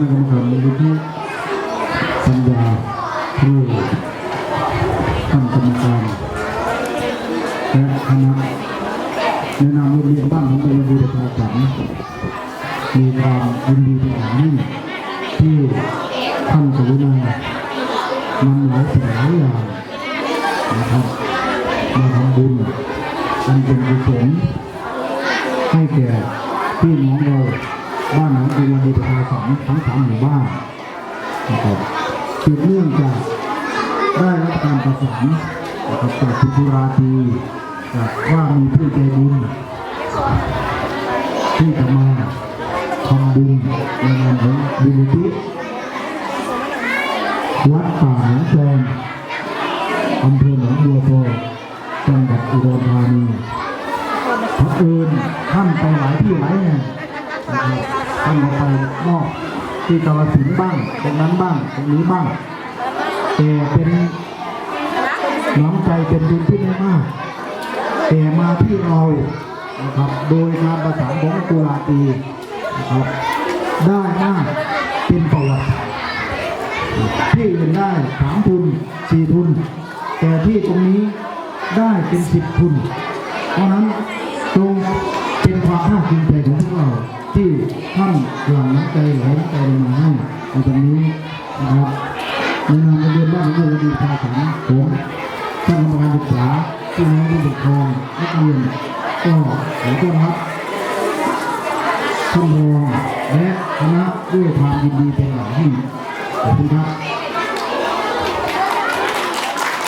ณะกรรมการมูลนิธิปัญญาผู้ท่านกรรมการและคณะในนามโรงเรียนบ้านของบรรบูรพาสันมีความยินดีเป็นอย่างยิ่งที่ท่านกรุณานำหลายสิ่งหลายอย่างนะครับมาทำบุญอันเป็นกุศลให้แก่พี่น้องเรา บ้านหนองบัวดีประชาสันทั้งสามหมู่บ้านนะครับสืบเนื่องจากได้รับการประสานนะครับจากคุณธุราตีจากว่ามีผู้ใจบุญที่จะมาทำบุญในงานของบุญทิวัดป่าหนองแจงอำเภอหนองบัวโพจังหวัดอุดรธานีพระเอิญท่านไปหลายที่หลายแห่งนะครับ ท่านก็ไปนอกที่กาฬสินบ้างตรงนั้นบ้างตรงนี้บ้างแต่เป็นน้ำใจเป็นบุญที่ไม่มากแต่มาที่เรานะครับโดยการประสานของตุลาตีนะครับได้มากเป็นประวัติที่อื่นได้สามทุนสี่ทุน แต่ที่ตรงนี้ได้เป็นสิบทุน เพราะนั้นจงเป็นความภาคภูมิใจของพวกเราที่ ท่านหลั่งน้ำใจไหลน้ำใจมาให้ในตรงนี้นะครับในนามเรียนบ้านหนองบัวดีภาษาผมท่านกรรมการศึกษาที่น้องผู้ปกครองนักเรียนก็ขอต้อนรับท่านรองและคณะด้วยความยินดีเป็นอย่างยิ่งขอบคุณครับ